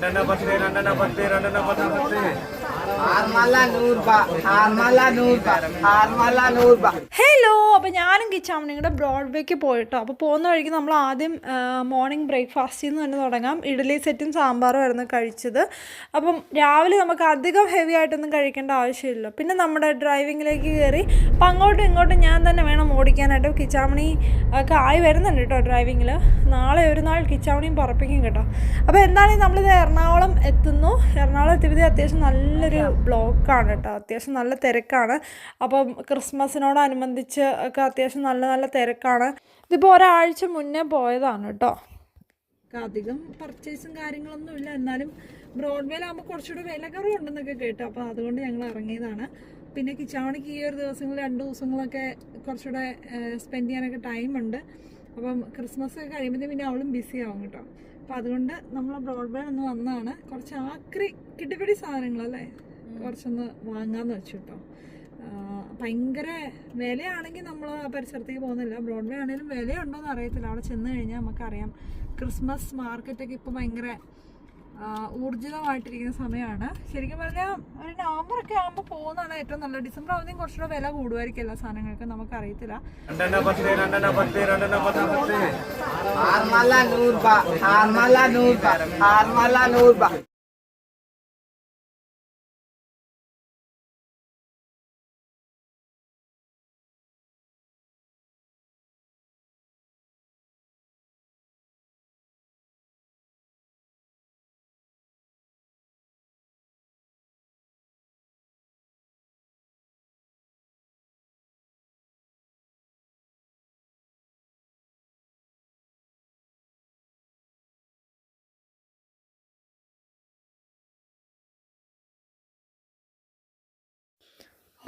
രണ്ടെണ്ണ പത്ത് രണ്ടെണ്ണ പത്ത് രണ്ടെണ്ണ പത്ത് ഹലോ അപ്പോൾ ഞാനും കിച്ചാം നിങ്ങളുടെ ബ്രോഡ്വേക്ക് പോയിട്ടോ. അപ്പോൾ പോകുന്ന വഴിക്ക് നമ്മൾ ആദ്യം മോർണിംഗ് ബ്രേക്ക്ഫാസ്റ്റിൽ നിന്ന് തന്നെ തുടങ്ങാം. ഇഡ്ഡലി സെറ്റും സാമ്പാറും ആയിരുന്നു കഴിച്ചത്. അപ്പം രാവിലെ നമുക്ക് അധികം ഹെവി ആയിട്ടൊന്നും കഴിക്കേണ്ട ആവശ്യമില്ല പിന്നെ നമ്മുടെ ഡ്രൈവിംഗിലേക്ക് കയറി അപ്പം അങ്ങോട്ടും ഇങ്ങോട്ടും ഞാൻ തന്നെ വേണം ഓടിക്കാനായിട്ട്. കിച്ചാമണി ഒക്കെ ആയി വരുന്നുണ്ട് കേട്ടോ ഡ്രൈവിങ്ങിൽ നാളെ ഒരു നാൾ കിച്ചാമണിയും പറപ്പിക്കും കേട്ടോ. അപ്പോൾ എന്തായാലും നമ്മളിത് എറണാകുളം എത്തുന്നു. എറണാകുളം എത്തിയത് അത്യാവശ്യം നല്ലൊരു ബ്ലോക്കാണ് കേട്ടോ. അത്യാവശ്യം നല്ല തിരക്കാണ്. അപ്പം ക്രിസ്മസിനോടനുബന്ധിച്ച് ഒക്കെ അത്യാവശ്യം നല്ല നല്ല തിരക്കാണ്. ഇതിപ്പോൾ ഒരാഴ്ച മുന്നേ പോയതാണ് കേട്ടോ. അധികം പർച്ചേസും കാര്യങ്ങളൊന്നും ഇല്ല. എന്നാലും ബ്രോഡ്വേയിലാകുമ്പോൾ കുറച്ചുകൂടി വില കുറവുണ്ടെന്നൊക്കെ കേട്ടു. അപ്പോൾ അതുകൊണ്ട് ഞങ്ങൾ ഇറങ്ങിയതാണ്. പിന്നെ കിച്ചാവണിക്ക് ഈ ഒരു ദിവസങ്ങൾ രണ്ട് ദിവസങ്ങളൊക്കെ കുറച്ചുകൂടെ സ്പെൻഡ് ചെയ്യാനൊക്കെ ടൈമുണ്ട് അപ്പം ക്രിസ്മസ് ഒക്കെ കഴിയുമ്പോഴത്തേക്കും പിന്നെ അവളും ബിസി ആവും കേട്ടോ. അപ്പം അതുകൊണ്ട് നമ്മൾ ബ്രോഡ്ബാൻഡ് ഒന്ന് വന്നതാണ്. കുറച്ച് ആക്രി കിട്ടിപ്പിടി സാധനങ്ങളല്ലേ? കുറച്ചൊന്ന് വാങ്ങാന്ന് വെച്ചു കേട്ടോ ഭയങ്കര വിലയാണെങ്കിൽ നമ്മൾ ആ പരിസരത്തേക്ക് പോകുന്നില്ല. ബ്രോഡ്വേ ആണെങ്കിലും വിലയുണ്ടോയെന്ന് അറിയത്തില്ല. അവിടെ ചെന്ന് കഴിഞ്ഞാൽ നമുക്കറിയാം. ക്രിസ്മസ് മാർക്കറ്റൊക്കെ ഇപ്പോൾ ഭയങ്കര ഊർജിതമായിട്ടിരിക്കുന്ന സമയമാണ് ശരിക്കും പറഞ്ഞാൽ ഒരു നവംബറൊക്കെ ആകുമ്പോൾ പോകുന്നതാണ് ഏറ്റവും നല്ലത്. ഡിസംബർ ആവുന്നതും കുറച്ചുകൂടെ വില കൂടുമായിരിക്കും എല്ലാ സാധനങ്ങൾക്ക്. നമുക്കറിയത്തില്ല. ആർമല ആർമല ആർമല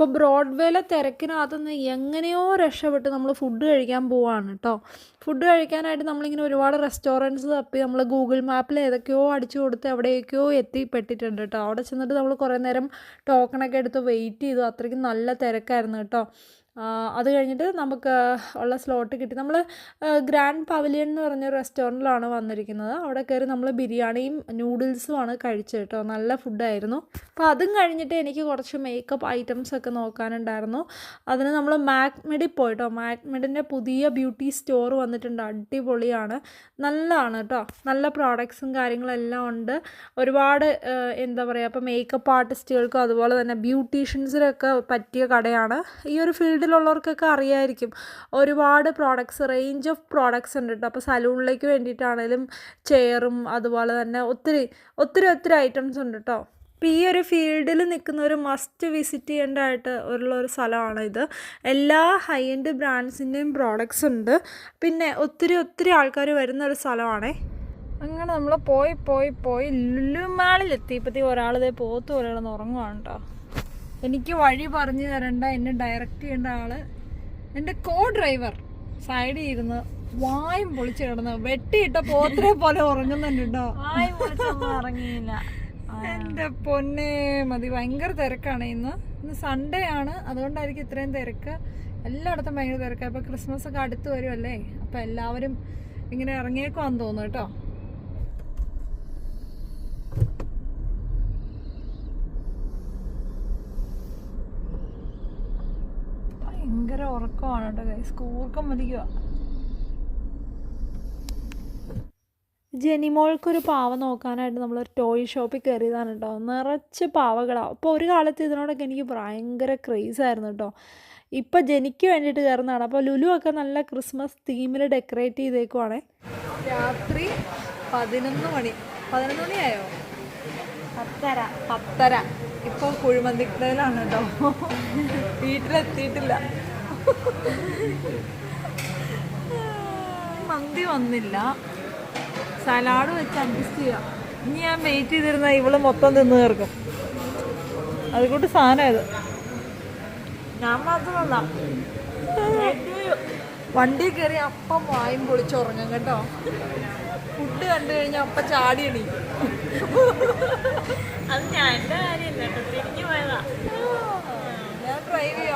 ഇപ്പോൾ ബ്രോഡ്വേയിലെ തിരക്കിനകത്തുനിന്ന് എങ്ങനെയോ രക്ഷപ്പെട്ട് നമ്മൾ ഫുഡ് കഴിക്കാൻ പോവാണ് കേട്ടോ ഫുഡ് കഴിക്കാനായിട്ട് നമ്മളിങ്ങനെ ഒരുപാട് റെസ്റ്റോറന്റ്സ് തപ്പി നമ്മൾ ഗൂഗിൾ മാപ്പിൽ ഏതൊക്കെയോ അടിച്ചു കൊടുത്ത് എവിടെയൊക്കെയോ എത്തിപ്പെട്ടിട്ടുണ്ട് കേട്ടോ അവിടെ ചെന്നിട്ട് നമ്മൾ കുറേ നേരം ടോക്കണൊക്കെ എടുത്ത് വെയിറ്റ് ചെയ്തു. അത്രയ്ക്കും നല്ല തിരക്കായിരുന്നു കേട്ടോ അത് കഴിഞ്ഞിട്ട് നമുക്ക് ഉള്ള സ്ലോട്ട് കിട്ടി. നമ്മൾ ഗ്രാൻഡ് പവലിയൻ എന്ന് പറഞ്ഞ റെസ്റ്റോറന്റിലാണ് വന്നിരിക്കുന്നത്. അവിടെ കയറി നമ്മൾ ബിരിയാണിയും നൂഡിൽസുമാണ് കഴിച്ചത് കേട്ടോ. നല്ല ഫുഡായിരുന്നു അപ്പോൾ അതും കഴിഞ്ഞിട്ട് എനിക്ക് കുറച്ച് മേക്കപ്പ് ഐറ്റംസ് ഒക്കെ നോക്കാനുണ്ടായിരുന്നു. അതിന് നമ്മൾ മാക്മെഡിൽ പോയിട്ടോ മാക്മെഡിന്റെ പുതിയ ബ്യൂട്ടി സ്റ്റോർ വന്നിട്ടുണ്ട്. അടിപൊളിയാണ്. നല്ലതാണ് കേട്ടോ. നല്ല പ്രോഡക്ട്സും കാര്യങ്ങളെല്ലാം ഉണ്ട്. ഒരുപാട് എന്താ പറയുക അപ്പോൾ മേക്കപ്പ് ആർട്ടിസ്റ്റുകൾക്കും അതുപോലെ തന്നെ ബ്യൂട്ടീഷ്യൻസിനൊക്കെ പറ്റിയ കടയാണ്. ഈ ഒരു ഫീൽഡിലുള്ളവർക്കൊക്കെ അറിയായിരിക്കും. ഒരുപാട് പ്രോഡക്ട്സ് റേഞ്ച് ഓഫ് പ്രോഡക്ട്സ് ഉണ്ട് കേട്ടോ അപ്പോൾ സലൂണിലേക്ക് വേണ്ടിയിട്ടാണേലും ചെയറും അതുപോലെ തന്നെ ഒത്തിരി ഒത്തിരി ഒത്തിരി ഐറ്റംസ് ഉണ്ട് കേട്ടോ അപ്പോൾ ഈ ഒരു ഫീൽഡിൽ നിൽക്കുന്ന ഒരു മസ്റ്റ് വിസിറ്റ് ചെയ്യേണ്ടതായിട്ട് ഉള്ള ഒരു സ്ഥലമാണ് ഇത്. എല്ലാ ഹൈ എൻഡ് ബ്രാൻഡ്സിന്റെയും പ്രോഡക്ട്സ് ഉണ്ട്. പിന്നെ ഒത്തിരി ഒത്തിരി ആൾക്കാർ വരുന്ന ഒരു സ്ഥലമാണേ. അങ്ങനെ നമ്മൾ പോയി പോയി പോയി ലുലുമാളിലെത്തി ഇപ്പോഴത്തേക്ക് ഒരാളിതേ പോത്ത് കിടന്ന് ഉറങ്ങുവാണ് കേട്ടോ എനിക്ക് വഴി പറഞ്ഞു തരണ്ട എന്നെ ഡയറക്റ്റ് ചെയ്യേണ്ട ആൾ എന്റെ കോ ഡ്രൈവർ സൈഡിൽ ഇരുന്ന് വായും പൊളിച്ചു കിടന്ന് വെട്ടിയിട്ട പോത്തിനെ പോലെ ഉറങ്ങുന്നുണ്ട് കേട്ടോ ഇറങ്ങിയില്ല എന്റെ പൊന്നെ മതി. ഭയങ്കര തിരക്കാണ് ഇന്ന്. ഇന്ന് സൺഡേ ആണ്. അതുകൊണ്ടായിരിക്കും ഇത്രയും തിരക്ക്. എല്ലായിടത്തും ഭയങ്കര തിരക്കാണ് ഇപ്പൊ ക്രിസ്മസ് ഒക്കെ അടുത്ത് വരുമല്ലേ അപ്പൊ എല്ലാവരും ഇങ്ങനെ ഇറങ്ങിയേക്കുവാന്ന് തോന്നുന്നു കേട്ടോ ഭയങ്കര ഉറക്കമാണ് കേട്ടോ ഗൈസ് കൂർക്കം വലിക്കുക ജനിമോൾക്കൊരു പാവ നോക്കാനായിട്ട് നമ്മളൊരു ടോയ് ഷോപ്പിൽ കയറിയതാണ് കേട്ടോ. നിറച്ച് പാവകളാണ് അപ്പോൾ ഒരു കാലത്ത് ഇതിനോടൊക്കെ എനിക്ക് ഭയങ്കര ക്രേസ് ആയിരുന്നു കേട്ടോ. ഇപ്പം ജനിക്ക് വേണ്ടിയിട്ട് കയറുന്നതാണ്. അപ്പോൾ ലുലു ഒക്കെ നല്ല ക്രിസ്മസ് തീമിൽ ഡെക്കറേറ്റ് ചെയ്തേക്കുവാണേ. രാത്രി പതിനൊന്ന് മണി. പതിനൊന്ന് മണിയായോ? പത്തര. പത്തര. ഇപ്പോൾ കുഴിമന്തിക്കടയിലാണ് കേട്ടോ. വീട്ടിലെത്തിയിട്ടില്ല. മന്തി വന്നില്ല. സലാഡ് വെച്ച് അഡ്ജസ്റ്റ് ചെയ്യാം. ഇനി ഞാൻ വെയിറ്റ് ചെയ്തിരുന്ന ഇവൾ മൊത്തം തിന്ന് തീർക്കും. അതുകൊണ്ട് സാധനമായത് ഞാൻ മാത്രം വണ്ടി കയറി അപ്പം വായും പൊളിച്ചുറങ്ങും കേട്ടോ. ഫുഡ് കണ്ടു കഴിഞ്ഞാൽ അപ്പം ചാടി എണീക്കും. അത് ഞാൻ കാര്യമില്ല തിരിഞ്ഞു പോയതാ.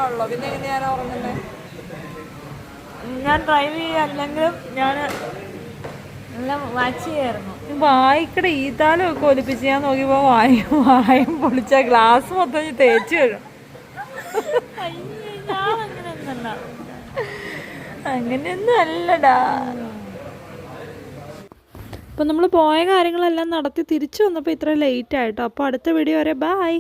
ചെയ്യാണല്ലോ പിന്നെ എങ്ങനെയാണ് ഞാൻ ഉറങ്ങുന്നത് ഞാൻ ഡ്രൈവ് ചെയ്യുക അല്ലെങ്കിലും ഞാൻ എല്ലാം വാച്ച് ചെയ്യായിരുന്നു. വായിക്കട ഈത്താലും ഒക്കെ ഒലിപ്പിച്ച് ഞാൻ നോക്കിയപ്പോ വായി വായും പൊളിച്ച ഗ്ലാസ് മൊത്തം തേച്ച് വരും ഞാൻ അങ്ങനെ ഒന്നല്ല അങ്ങനെയൊന്നും അല്ലടാ അപ്പം നമ്മൾ പോയ കാര്യങ്ങളെല്ലാം നടത്തി തിരിച്ചു വന്നപ്പോൾ ഇത്ര ലേറ്റ് ആയിട്ടോ. അപ്പോൾ അടുത്ത വീഡിയോ വരെ ബായ്